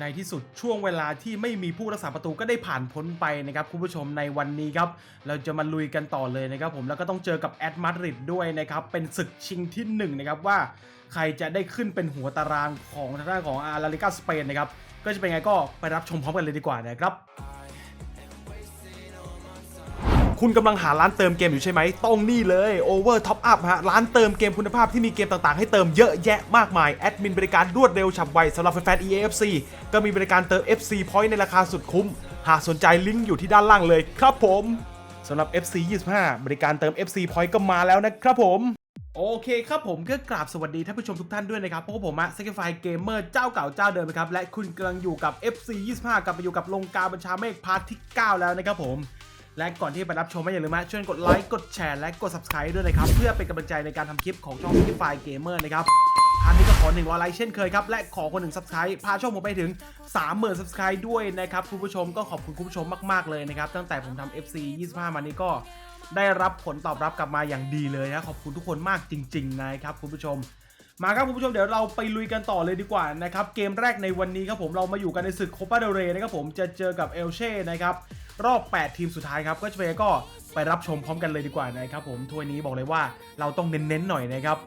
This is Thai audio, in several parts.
ในที่สุดช่วงเวลาที่ไม่มีผู้รักษาประตูก็ได้ผ่านพ้นไปนะครับคุณผู้ชมในวันนี้ครับ เราจะมาลุยกันต่อเลยนะครับผมแล้วก็ต้องเจอกับแอดมาดริดด้วยนะครับ เป็นศึกชิงที่หนึ่งนะครับว่าใครจะได้ขึ้นเป็นหัวตารางของทางด้านของอาราลิกาสเปนนะครับ ก็จะเป็นไงก็ไปรับชมพร้อมกันเลยดีกว่านะครับ คุณกำลังหาร้านเติมเกมอยู่ใช่ไหมต้องนี่เลย Over Top Up ฮะ ร้านเติมเกมคุณภาพที่มีเกมต่างๆ ให้เติมเยอะแยะมากมาย แอดมินบริการรวดเร็วฉับไวสำหรับแฟนๆ EAFC ก็มีบริการเติม FC Point ในราคาสุดคุ้ม หากสนใจลิงก์อยู่ที่ด้านล่างเลยครับผมสำหรับ FC 25 บริการเติม FC Point ก็มาแล้วนะครับผมโอเคครับผมก็กราบสวัสดีท่านผู้ชมทุกท่านด้วยนะครับเพราะว่าผมอะเซกไฟเกมเมอร์เจ้าเก่าเจ้าเดิมนะครับและคุณกำลังอยู่กับ FC 25กลับมาอยู่กับลงกาบัญชาเมฆพาร์ทที่ 9 แล้วนะครับผม และก่อนที่ไปรับชมไม่อย่าลืมนะช่วยกดไลค์กดแชร์และกด subscribe ด้วยนะครับ เพื่อเป็นกำลังใจในการทำคลิปของช่องที่ไฟเกมเมอร์นะครับพาร์ทนี้ก็ขอหนึ่งไลค์เช่นเคยครับ และขอคนหนึ่ง subscribe พาช่องผมไปถึง 30,000 subscribe ด้วยนะครับ คุณผู้ชมก็ขอบคุณคุณผู้ชมมาก ๆ เลยนะครับ ตั้งแต่ผมทำ FC 25 มานี้ก็ได้รับผลตอบรับกลับมาอย่างดีเลยนะขอบคุณทุกคนมากจริง ๆ นะครับคุณผู้ชม มาครับคุณผู้ชมเดี๋ยวเราไปลุยกันต่อเลยดีกว่านะครับเกมแรกในวันนี้ครับผมเรามาอยู่กันในศึกโคปาเดเรนะครับผมจะเจอกับเอลเช่นะครับ รอบ 8 ทีมสุดท้ายครับก็จะไปก็ไปรับชมพร้อมกันเลยดีกว่านะครับผมทัวร์นี้บอกเลยว่าเราต้องเน้นๆหน่อยนะครับ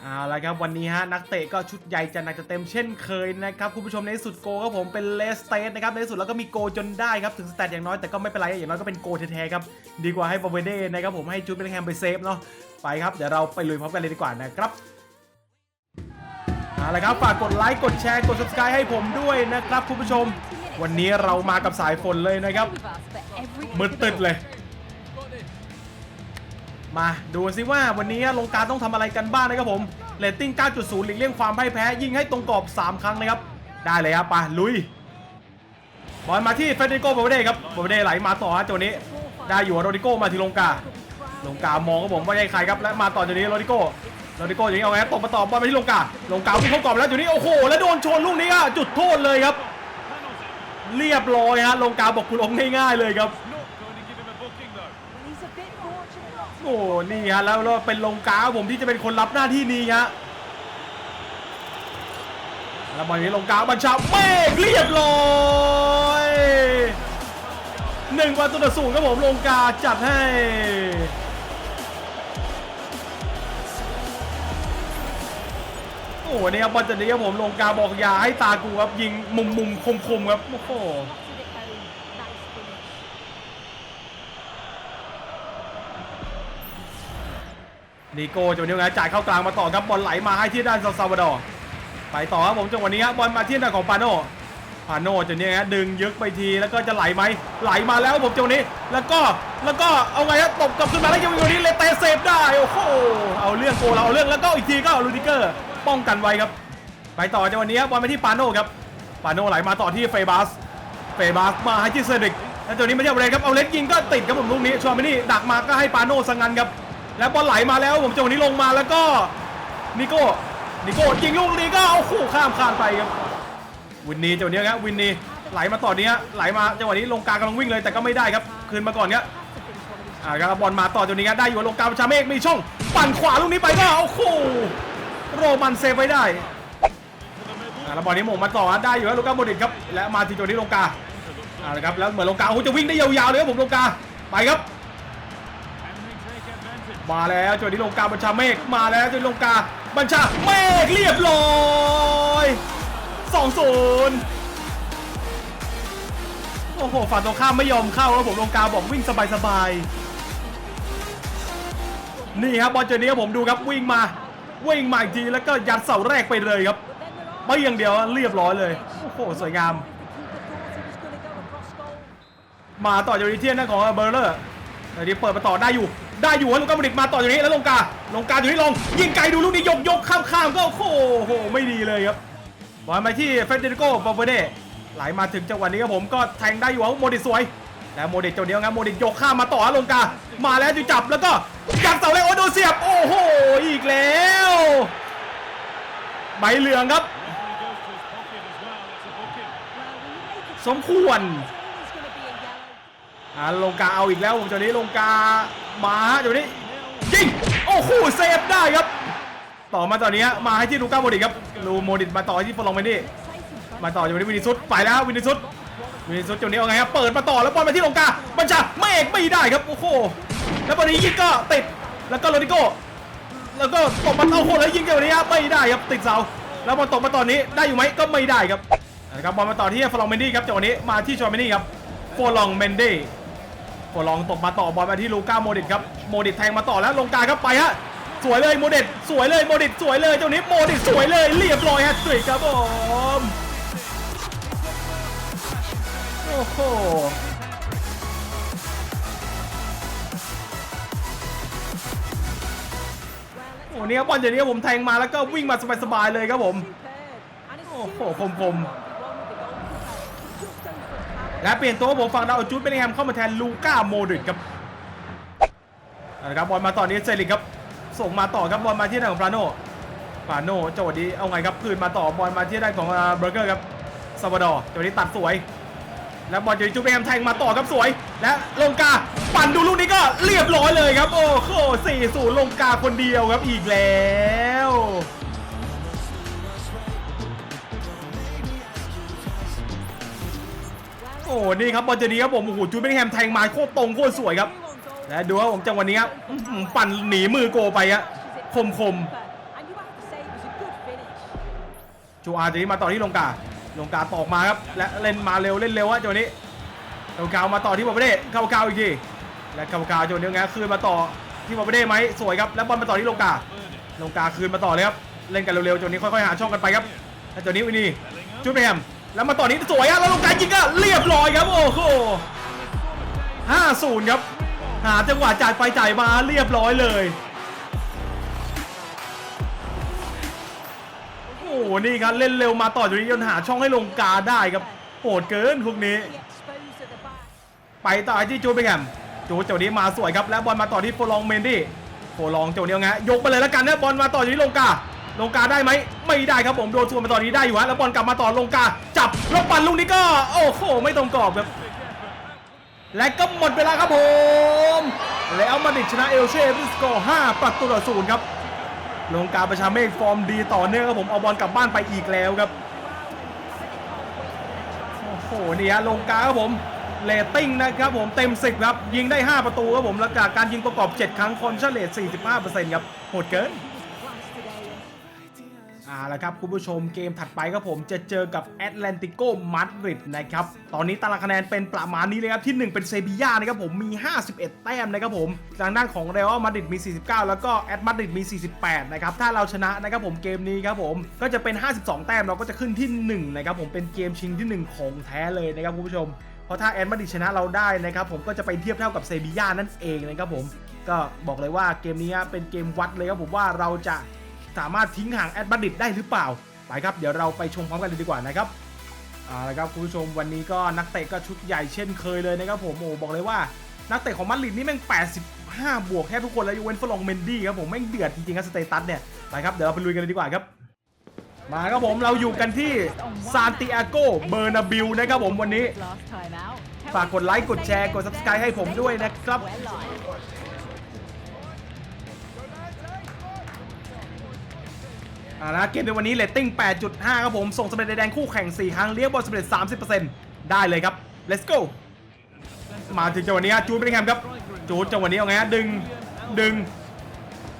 เอาละครับวันนี้ฮะนักเตะก็ชุดใหญ่จะหนักจะเต็มเช่นเคยนะครับคุณผู้ชมในสุดโกครับผมเป็นเลสเตสนะครับในสุดแล้วก็มีโกจนได้ครับถึงสแตทอย่างน้อยแต่ก็ไม่เป็นไรอย่างน้อยก็เป็นโกแท้ๆครับดีกว่าให้บอเวเด้นะครับผมให้จูดเบลลิงแฮมไปเซฟเนาะไปครับเดี๋ยวเราไปลุยพร้อมกันเลยดีกว่านะครับเอาละครับฝากกดไลค์กดแชร์กด subscribe ให้ผมด้วยนะครับคุณผู้ชม วันนี้เรามากับสายฝนเลยนะครับมืดตึดเลย มาดูซิว่าวันนี้ลงการต้องทำอะไรกันบ้างนะครับผมเรตติ้ง 9.0 หลีกเลี่ยงความพ่ายแพ้ ยิงให้ตรงกรอบ 3 ครั้งนะครับ ได้เลยครับไปลุย บอลมาที่เฟเดริโกโบเดครับโบเดไหลมาต่อฮะจังนี้ ได้อยู่โรดิโกมาที่ลงกาลงกามองครับผมว่าใช่ใครครับและมาต่อจากนี้โรดิโกโรดิโกอย่างนี้เอาไงครับตบมาต่อบอลมาที่ลงกาลงกาวิ่งเข้ากรอบแล้วอยู่นี้โอ้โหแล้วโดนชนลูกนี้อะจุดโทษเลยครับ เรียบร้อยฮะลงกาบอกคุณอมง่ายๆเลยครับโอ้นี่ฮะแล้วแล้วเป็นลงกาผมที่จะเป็นคนรับหน้าที่นี้ฮะแล้วบอลนี้ลงกาบัญชาเมฆเรียบร้อยหนึ่งประตูต่อศูนย์ครับผมลงกาจัดให้ อ้โหเนี่ยบอลจัดนี้ผมลงกาบอกยาให้ตากูครับยิงมุมมุมคมคมครับโอ้โหนิโก้จังหวะนี้ไงจ่ายเข้ากลางมาต่อครับบอลไหลมาให้ที่ด้านซาซาวดอร์ไปต่อครับผมจังหวะนี้ครับบอลมาที่ด้านของปาโนปาโนจังนี้ฮะดึงยึกไปทีแล้วก็จะไหลไหมไหลมาแล้วครับผมจังหวะนี้ แล้วก็แล้วก็เอาไงครับตบกลับขึ้นมาแล้วยังวันนี้เลเตเซฟได้โอ้โหเอาเรื่องโกเราเอาเรื่องแล้วก็อีกทีก็เอาลูดิเกอร์ ป้องกันไว้ครับ ไปต่อจังหวะนี้บอลไปที่ปาโนครับ ปาโนไหลมาต่อที่เฟบัสเฟบัสมาให้ที่เซดิกแล้วจัวนี้ไม่ใช่เอาเลยครับ เอาเล็กยิงก็ติดครับผมลูกนี้ชวนไปนี่ดักมาก็ให้ปาโนสังงันครับ แล้วบอลไหลมาแล้วผมจังหวะนี้ลงมาแล้วก็นิโก้ นิโก้ยิงลูกนี้ก็เอาคู่ข้ามคานไปครับ วินนี่จังหวะนี้ครับวินนี่ไหลมาต่อเนี้ยไหลมาจังหวะนี้ลงกลางกำลังวิ่งเลยแต่ก็ไม่ได้ครับ คืนมาก่อนครับอ่าครับบอลมาต่อจังหวะนี้ครับได้อยู่ลงกลางประชาเมฆมีช่อง ปั่นขวาลูกนี้ไปก็โอ้โห โรมันเซฟไว้ได้อ่าแล้วบอลนี้หม่งมาต่อครับได้อยู่ครับลูก้าโมดริตครับ และมาที่จัวนี้ลงกาอ่านะครับแล้วเหมือนลงกาโอ้จะวิ่งได้ยาวๆเลยครับผมลงกาไปครับ มาแล้วจวนี้ลงกาบัญชาเมฆมาแล้วจวนี้ลงกาบัญชาเมฆเรียบร้อยสองศูนย์โอ้โหฝั่งตรงข้ามไม่ยอมเข้าแล้วผมลงกาบอกวิ่งสบายๆนี่ครับบอลเจอนี้ครับผมดูครับวิ่งมา วิ่งมาอีกทีแล้วก็ยัดเสาแรกไปเลยครับไม่อย่างเดียวเรียบร้อยเลยโอ้โหสวยงาม มาต่อจากนี้เทียนนะของเบอร์เลอร์เดี๋ยวนี้เปิดมาต่อได้อยู่ ได้อยู่ฮะลูกกาบริกมาต่อจากนี้แล้วลงกาลงกาอยู่ที่ลงยิงไกลดูลูกนี้ยกยกข้ามข้ามก็โอ้โหโหไม่ดีเลยครับบอลไปที่เฟเดริโกปาเวเดไหลมาถึงจังหวะนี้ครับผมก็แทงได้อยู่ครับโมดิสวยแล้วโมดิเจ้าเดียวครับโมดิยกข้ามมาต่อฮะลงกามาแล้วจะจับแล้วก็ ยัดเสาเลโอโดนเสียบโอ้โหอีกแล้วใบเหลืองครับ สมควรอ่าลงกาเอาอีกแล้วผมจังนี้ลงกามาฮะจังหวนี้ยิงโอ้โหเซฟได้ครับ ต่อมาตอนนี้มาให้ที่ลูก้าโมดิตครับลูโมดิตมาต่อที่ฟอลองเมนดี้มาต่อจากวันนี้วินิซุสไปแล้ววินิซุสวินิซุสจังนี้เอาไงครับเปิดมาต่อแล้วบอลมาที่ลงกาบัญชาไม่เอกไม่ได้ครับโอ้โห แล้วบอลนี้ยิงก็ติด แล้วก็โรดิโก้ แล้วก็ตบมาเอาโคนแล้วยิงจังหวะนี้ครับไม่ได้ครับติดเสา แล้วบอลตกมาตอนนี้ได้อยู่ไหมก็ไม่ได้ครับนะครับบอลมาต่อที่ฟลองเมนดี้ครับจังหวะนี้มาที่ชอร์เมนดี้ครับโฟลองเมนดี้โฟลองตกมาต่อบอลมาที่ลูก้าโมดิตครับโมดิตแทงมาต่อแล้วลงกาครับไปฮะสวยเลยโมดิตสวยเลยโมดิตสวยเลยจังหวะนี้โมดิตสวยเลยเรียบร้อยแฮตทริกครับผมโอ้โห อ้นี่ครับบอลอย่างนี้ผมแทงมาแล้วก็วิ่งมาสบายๆเลยครับผม โอ้โหคมๆและเปลี่ยนตัวผมฝั่งดาวจูดเบลลิงแฮมเข้ามาแทนลูก้าโมดริกครับเอาละครับบอลมาต่อนี้เซริกครับส่งมาต่อครับบอลมาที่ด้านของปราโนปราโนจังหวะนี้เอาไงครับคืนมาต่อบอลมาที่ด้านของเบอร์เกอร์ครับซาบาดอร์จังหวะนี้ตัดสวย แล้วบอลจากจูเบลลิงแฮมแทงมาต่อครับสวย และลงกาปั่นดูลูกนี้ก็เรียบร้อยเลยครับ โอ้โหสี่ศูนย์ลงกาคนเดียวครับอีกแล้วโอ้นี่ครับบอลเจนี้ครับผมโอ้โหจูเบลลิงแฮมแทงมาโคตรตรงโคตรสวยครับและดูครับผมจังหวะนี้ครับปั่นหนีมือโกไปอะคมคมจูอาร์จีมาต่อที่ลงกา ลงกาตอกมาครับและเล่นมาเร็วเล่นเร็วอะจังหวะนี้เกาเกามาต่อที่บอลเบ้เกาเกาอีกทีและเกาเกาจังหวะนี้ไงคืนมาต่อที่บอลเบ้ไหมสวยครับแล้วบอลมาต่อที่ลงกาลงกาคืนมาต่อเลยครับเล่นกันเร็วๆจังหวะนี้ค่อยๆหาช่องกันไปครับแล้วจังหวะนี้วินี่จูดเบลลิงแฮมแล้วมาต่อนี้สวยอะแล้วลงกายิงก็เรียบร้อยครับโอ้โห5-0ครับหาจังหวะจ่ายไปจ่ายมาเรียบร้อยเลย อ้โหนี่ครับเล่นเร็วมาต่อจากนี้จนหาช่องให้ลงกาได้ครับโหดเกินพวกนี้ ไปต่อที่จูเบงแฮมจูเจ้านี้มาสวยครับแล้วบอลมาต่อที่โฟลองเมนดี้โฟลองเจ้านี้เอาไงยกไปเลยแล้วกันนะบอลมาต่อจากนี้ลงกาลงกาได้ไหมไม่ได้ครับผมโดนทวนมาตอนนี้ได้อยู่ฮะแล้วบอลกลับมาต่อลงกาจับแล้วปั่นลูกนี้ก็ โอ้โหไม่ตรงกรอบครับและก็หมดเวลาครับผม แล้วมาดิชนะเอลเช่ด้วยสกอร์5ประตูต่อศูนย์ครับ ลงการประชาเมฆฟอร์มดีต่อเนื่องครับผมเอาบอลกลับบ้านไปอีกแล้วครับโอ้โหนี่ฮะลงการครับผมเลตติ้งนะครับผมเต็ม 10 ครับ ยิงได้ 5 ประตูครับผมแล้วจากการยิงประกอบ 7 ครั้งคอนเชเลต45%ครับโหดเกิน อ่าแล้วครับ คุณผู้ชมเกมถัดไปครับผมจะเจอกับแอตแลนติโกมาดริดนะครับ ตอนนี้ตารางคะแนนเป็นประมาณนี้เลยครับ ที่ 1 เป็นเซบีย่านะครับผมมี 51 แต้มนะครับผมทางด้านของเรอัลมาดริดมี 49 แล้วก็แอตมาดริดมี 48 นะครับ ถ้าเราชนะนะครับผมเกมนี้ครับผมก็จะเป็น 52 แต้มเราก็จะขึ้นที่1นะครับผมเป็นเกมชิงที่ 1 ของแท้เลยนะครับคุณผู้ชมเพราะถ้าแอตมาดริดชนะเราได้นะครับผมก็จะไปเทียบเท่ากับเซบีย่านั่นเองนะครับผมก็บอกเลยว่าเกมนี้เป็นเกมวัดเลยครับผมว่าเราจะ สามารถทิ้งห่างแอดบัดดิดได้หรือเปล่า ไปครับ เดี๋ยวเราไปชมพร้อมกันเลยดีกว่านะครับเอาละครับคุณผู้ชมวันนี้ก็นักเตะก็ชุดใหญ่เช่นเคยเลยนะครับผมโอ้บอกเลยว่านักเตะของมาดริดนี่แม่ง 85 บวกแค่ทุกคนแล้วยกเวนฟลองเมนดี้ครับผมแม่งเดือดจริงๆครับสเตตัสเนี่ยไปครับเดี๋ยวเราไปลุยกันเลยดีกว่าครับ มาครับผมเราอยู่กันที่ซานติอาโกเบอร์นาบิลนะครับผมวันนี้ฝากกดไลค์กดแชร์กด subscribe ให้ผมด้วยนะครับ อ่านะเกมในวันนี้เรตติ้ง 8.5 ครับผม ส่งสำเร็จในแดงคู่แข่ง 4 ครั้งเลี้ยงบอลสำเร็จ 30%ได้เลยครับ let's go มาถึงจังหวะนี้จูดเบลลิงแฮมครับ จูดจังหวะนี้เอาไงฮะดึงดึง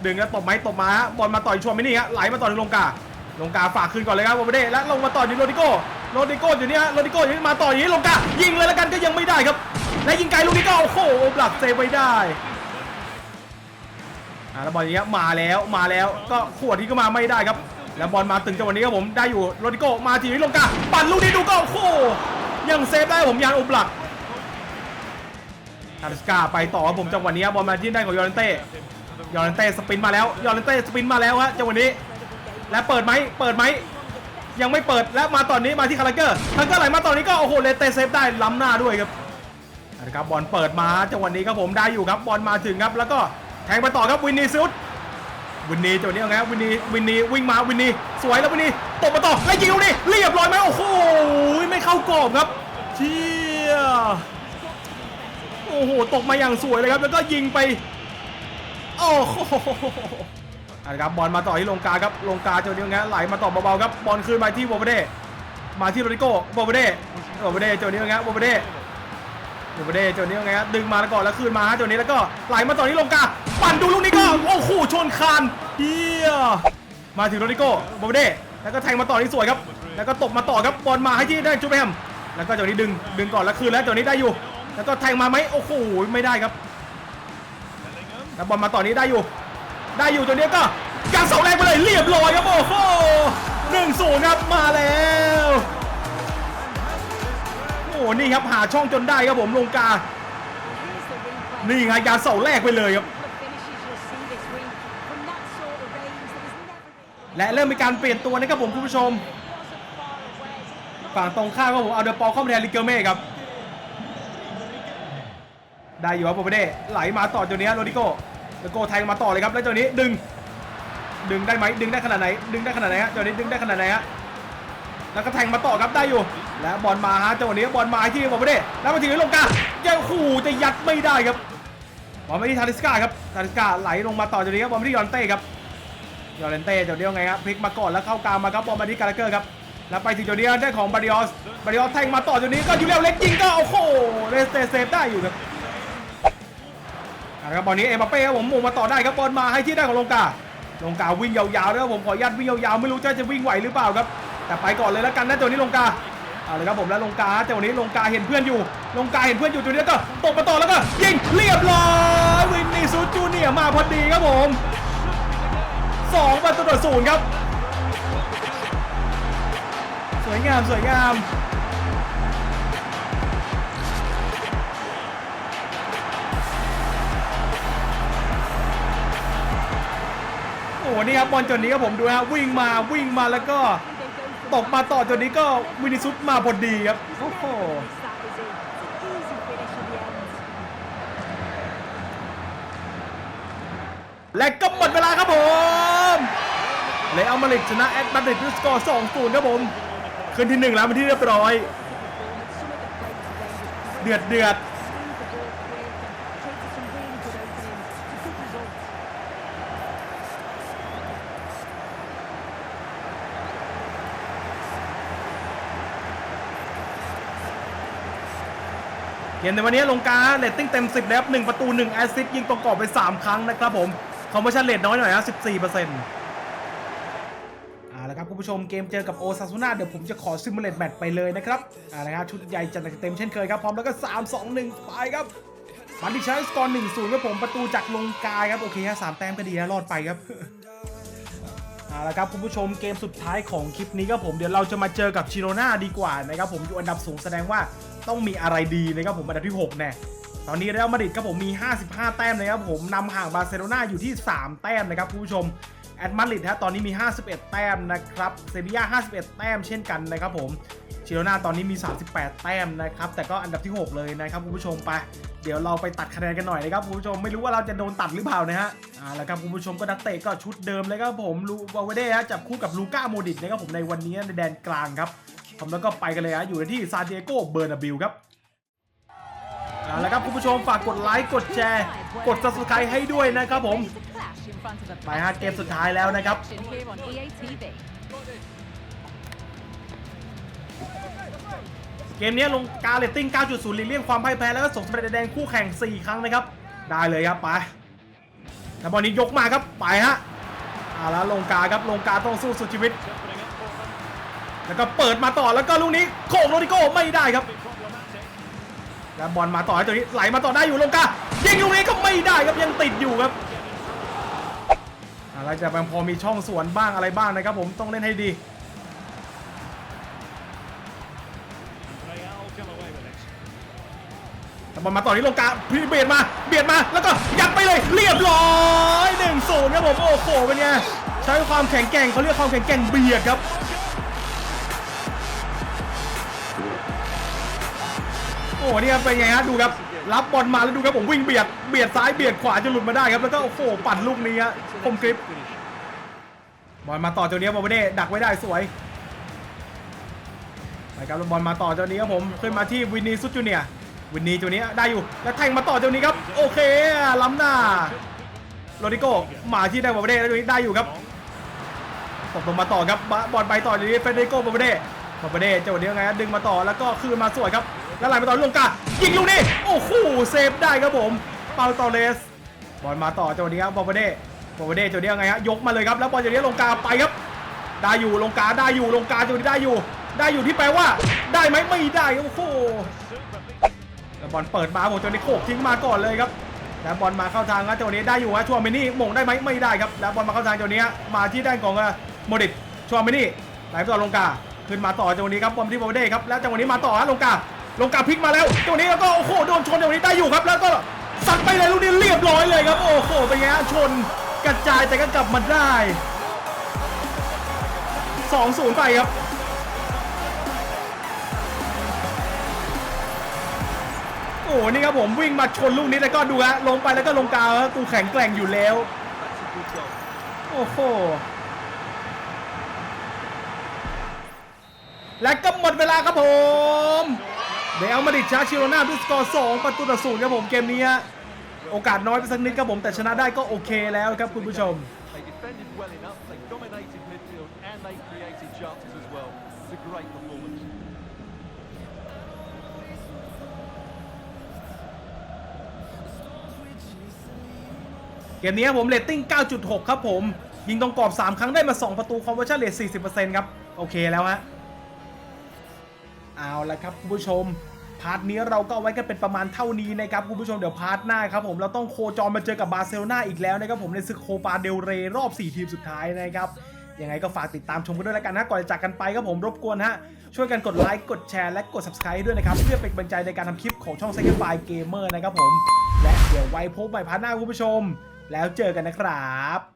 ดึงแล้วตบไหมตบมาฮะบอลมาต่อยชวนไม่นี่ฮะไหลมาต่อยถึงลงกาลงกาฝากคืนก่อนเลยครับโอเบเดและลงมาต่อที่โรดิโก้โรดิโก้อยู่นี่ฮะโรดิโก้อยู่นี่มาต่ออย่างนี้ลงกายิงเลยแล้วกันก็ยังไม่ได้ครับ และยิงไกลลูกนี้ก็โอ้โหหลักเซฟไว้ได้ แล้วบอลอย่างเงี้ยมาแล้วมาแล้วก็ขวดที่ก็มาไม่ได้ครับ แล้วบอลมาถึงจังหวะนี้ครับผมได้อยู่โรดิโกมาทีนี้ลงกาปั่นลูกนี้ดูก็โอ้โหยังเซฟได้ผมยานอุบลักทาริสกาไปต่อครับผมจังหวะนี้บอลมาที่ด้ของยอร์เรนเต้ยอร์เรนเต้สปินมาแล้วยอร์เรนเต้สปินมาแล้วฮะจังหวะนี้ และเปิดไหมเปิดไหมยังไม่เปิดแล้วมาตอนนี้มาที่คาราเกอร์คาราเกอร์ไหลมาตอนนี้ก็โอ้โหเลเต้เซฟได้ล้ำหน้าด้วยครับนะครับบอลเปิดมาจังหวะนี้ครับผมได้อยู่ครับบอลมาถึงครับแล้วก็ ทงไปต่อครับวินนี่ซุดวินนี่จังหวะนี้เอาไงวินนี่วินนี่วิ่งมาวินนี่สวยแล้ววินนี่ตบมาต่อแล้วยิงลูกนี้เรียบร้อยไหมโอ้โหไม่เข้ากรอบครับเชี่ยโอ้โหตกมาอย่างสวยเลยครับแล้วก็ยิงไปโอ้โหอะครับบอลมาต่อที่ลงกาครับลงกาจังหวะนี้เอาไงไหลมาต่อเบาๆครับบอลคืนมาที่วอร์เดมาที่โรดิโก้บอลเดบอลเดโจนี้ยังไงบอลเดบอลเดโจนี้ยังไงะดึงมาแล้วก่อนแล้วคืนมาฮะโจนี้แล้วก็ไหลมาต่อที่ลงกา ปั่นดูลูกนี้ก็โอ้โหชนคานเฮียมาถึงโรดิโก้บอลเดแล้วก็แทงมาต่อที่สวยครับ แล้วก็ตบมาต่อครับบอลมาให้ที่ได้จูเบแฮมแล้วก็โจนี้ดึงดึงก่อนแล้วคืนแล้วโจนี้ได้อยู่ แล้วก็แทงมาไหมโอ้โหไม่ได้ครับแล้วบอลมาต่อนี้ได้อยู่ ได้อยู่ตัวนี้ก็การเสาแรกไปเลยเรียบร้อยครับโอ้โหหนึ่งศูนย์ครับมาแล้วโอ้โหนี่ครับหาช่องจนได้ครับผมลงกา นี่ไงการเสาแรกไปเลยครับ และเริ่มมีการเปลี่ยนตัวนะครับผมคุณผู้ชม ฝั่งตรงข้ามครับผมเอาเดอปอลเข้ามาแทนลิเกเม่ครับ ได้อยู่ครับโปเปเด้ไหลมาต่อตัวนี้โรดิโก้โรดิโก้แทงมาต่อเลยครับ แล้วตัวนี้ดึง ดึงได้ไหมดึงได้ขนาดไหน ดึงได้ขนาดไหนฮะตัวนี้ดึงได้ขนาดไหนฮะ แล้วก็แทงมาต่อครับได้อยู่ และบอลมาฮะจังหวะนี้บอลมาที่โปเปเด้แล้วมาถึงลงกายังขู่จะยัดไม่ได้ครับบอลมาที่ทาริสกาครับ ทาริสกาไหลลงมาต่อตัวนี้ครับบอลมาที่ยอนเต้ครับ ยอนเต้เดี๋ยวเดียวไงครับพลิกมาก่อนแล้วเข้ากลางมาครับบอลมาที่กาลาเกอร์ครับแล้วไปถึงตัวนี้ได้ของบาริออสบาริออสแทงมาต่อตัวนี้ก็ยูเรียลเล็กยิงก็โอ้โหเรสเตเซฟได้อยู่ครับเอาละครับบอลนี้เอ็มบัปเป้ครับผมหมุ่งมาต่อได้ครับบอลมาให้ที่ได้ของลงกาลงกาวิ่งยาวๆนะครับผมขออนุญาตวิ่งยาวๆไม่รู้จะจะวิ่งไหวหรือเปล่าครับ แต่ไปก่อนเลยแล้วกันนะตัวนี้ลงกาเอาเลยครับผมแล้วลงกาแต่วันนี้ลงกาเห็นเพื่อนอยู่ ลงกาเห็นเพื่อนอยู่ตัวนี้ก็ตกมาต่อแล้วก็ยิงเรียบร้อยวินนี่ซูจูเนียมาพอดีครับผม สองประตูต่อศูนย์ครับ สวยงามสวยงามโอ้โหนี่ครับบอลจนนี้ครับผมดูนะฮะวิ่งมาวิ่งมาแล้วก็ตกมาต่อจนนี้ก็วินิซุสมาพอดีครับโอ้โหและก็หมดเวลาครับผม เลอัลมาดริดชนะแอตมาดริดด้วยสกอร์2 0ครับผมขึ้นที่หนึ่งแล้วเป็นที่เรียบร้อย เดือดเดือดเกมในวันนี้ลงการเรตติ้งเต็ม 10 แล้ว 1 ประตู 1 แอสซิสต์ยิงตรงกรอบไป 3 ครั้งนะครับผม คอมมิชชั่นเรทน้อยหน่อยนะ14เปอร์เซ็นต์ คุณผู้ชมเกมเจอกับโอซาซูนาเดี๋ยวผมจะขอซิมูเลตแมตช์ไปเลยนะครับเอาละครับชุดใหญ่จัดเต็มเช่นเคยครับพร้อมแล้วก็ 3 2 1 ไปครับบันดิชัยสกอร์1-0ครับผมประตูจากลงกายครับโอเคฮะสามแต้มก็ดีนะรอดไปครับเอาละครับคุณผู้ชมเกมสุดท้ายของคลิปนี้ครับผมเดี๋ยวเราจะมาเจอกับชิโรนาดีกว่านะครับผมอยู่อันดับสูงแสดงว่าต้องมีอะไรดีนะครับผมอันดับที่6แน่ตอนนี้เรอัลมาดริดครับผมมี 55 แต้มนะครับผมนำห่างบาร์เซโลนาอยู่ที่ 3 แต้มนะครับคุณผู้ชม แอตมาริดฮะตอนนี้มี 51 แต้มนะครับเซบีย่า51 แต้มเช่นกันนะครับผมชิโรนาตอนนี้มี 38 แต้มนะครับ แต่ก็อันดับที่ 6 เลยนะครับคุณผู้ชมไปเดี๋ยวเราไปตัดคะแนนกันหน่อยนะครับคุณผู้ชมไม่รู้ว่าเราจะโดนตัดหรือเปล่านะฮะอ่าแล้วครับคุณผู้ชมก็นักเตะก็ชุดเดิมเลยครับผมลูวาเวเด้ฮะจับคู่กับลูก้าโมดิตนะครับผมในวันนี้ในแดนกลางครับผมแล้วก็ไปกันเลยฮะอยู่ที่ซานดิเอโกเบอร์นาบิลครับเอาและครับคุณผู้ชมฝากกดไลค์กดแชร์ กด subscribe ให้ด้วยนะครับผม ไปฮะเกมสุดท้ายแล้วนะครับ เกมนี้ลงการเลตติ้ง 9.0หลีกเลี่ยงความพ่ายแพ้แล้วก็ส่งสำเร็จแดงคู่แข่ง 4 ครั้งนะครับ ได้เลยครับไปแล้วบอลนี้ยกมาครับไปฮะเอาแล้วลงกาครับลงกาต้องสู้สุดชีวิต แล้วก็เปิดมาต่อแล้วก็ลูกนี้โค้งโรดิโก้ไม่ได้ครับแล้วบอลมาต่อให้ตัวนี้ไหลมาต่อได้อยู่ลงกายิงลูกนี้ก็ไม่ได้ครับยังติดอยู่ครับ อะไรจะพอมีช่องสวนบ้างอะไรบ้างนะครับผมต้องเล่นให้ดี บอลมาต่อที่ลงกลางพี่เบียดมาเบียดมาแล้วก็ยัดไปเลยเรียบร้อยหนึ่งศูนย์ครับผมโอ้โหเป็นไงใช้ความแข็งแกร่งเขาเรียกความแข็งแกร่งเบียดครับโอ้โหนี่ครับเป็นไงฮะดูครับ รับบอลมาแล้วดูครับผมวิ่งเบียดเบียดซ้ายเบียดขวาจนหลุดมาได้ครับแล้วก็โอ้โหปั่นลูกนี้ฮะคมกริปบอลมาต่อเจ้านี้บอลไม่ได้ดักไว้ได้สวยไปครับบอลมาต่อเจ้านี้ครับผมขึ้นมาที่วินนี่ซุดจูเนียวินนี่ตัวนี้ได้อยู่แล้วแทงมาต่อเจ้านี้ครับโอเคล้ำหน้าโรดิโก้มาที่ได้บอลเด้แล้วตัวนี้ได้อยู่ครับตกลงมาต่อครับบอลไปต่อเจ้านี้เฟเดโก้บอลเด้บาเบเด้จังหวะนี้ยังไงดึงมาต่อแล้วก็คืนมาสวยครับ แล้วไหลมาต่อลงกายิงลูกนี้โอ้โหเซฟได้ครับผมเปาตอเลสบอลมาต่อจังหวะนี้ครับบาเบเด้บาเบเด้จังหวะนี้ยังไงฮะยกมาเลยครับแล้วบอลจังหวะนี้ลงกาไปครับได้อยู่ลงกาได้อยู่ลงกาจังหวะนี้ได้อยู่ ได้อยู่ที่แปลว่า ได้ไหมไม่ได้โอ้โหแล้วบอลเปิดมาผมจังหวะนี้โขกทิ้งมาก่อนเลยครับแล้วบอลมาเข้าทางครับจังหวะนี้ได้อยู่ฮะชัวร์เมนี่หม่งได้ไหมไม่ได้ครับแล้วบอลมาเข้าทางจังหวะนี้มาที่ด้านของโมดิตชัวร์เมนี่ไหลต่อลงกาขึ้นมาต่อจังหวะนี้ครับบอลที่โบเด้ครับแล้วจังหวะนี้มาต่อฮะลงกา ลงกาพลิกมาแล้วจังนี้แล้วก็โอ้โหโดนชนจังนี้ได้อยู่ครับ แล้วก็สัดไปเลยลูกนี้เรียบร้อยเลยครับ โอ้โหเป็นไงฮะชนกระจายแต่ก็กลับมาได้2-0ไปครับโอ้โหนี่ครับผมวิ่งมาชนลูกนี้แล้วก็ดูฮะลงไปแล้วก็ลงกาวกูแข็งแกร่งอยู่แล้ว โอ้โห และก็หมดเวลาครับผม เดลมาดริดชาร์จชิโรนาด้วยสกอร์2ประตูต่อศูนย์ครับผมเกมนี้ฮะโอกาสน้อยไปสักนิดครับผมแต่ชนะได้ก็โอเคแล้วครับคุณผู้ชม They defended well enough, they dominated midfield, and they created chances as well. It's a great performance. เกมนี้ครับผมเรตติ้ง 9.6 ครับผม ยิงตรงกรอบ 3 ครั้งได้มา 2 ประตูคอมเวอร์ชันเรท40%ครับ โอเคแล้วฮะ เอาละครับคุณผู้ชม พาร์ทนี้เราก็เอาไว้กันเป็นประมาณเท่านี้นะครับคุณผู้ชมเดี๋ยวพาร์ทหน้าครับผมเราต้องโคจรมาเจอกับบาร์เซโลนาอีกแล้วนะครับผมในซึกโคปาเดลเรรอบ 4 ทีมสุดท้ายนะครับยังไงก็ฝากติดตามชมกันด้วยแล้วกันนะก่อนจะจากกันไปครับผมรบกวนฮะช่วยกันกดไลค์กดแชร์และกด subscribe ด้วยนะครับเพื่อเป็นกำลังใจในการทำคลิปของช่อง Second File Gamer นะครับผมและเดี๋ยวไว้พบใหม่พาร์ทหน้าคุณผู้ชม แล้วเจอกันนะครับ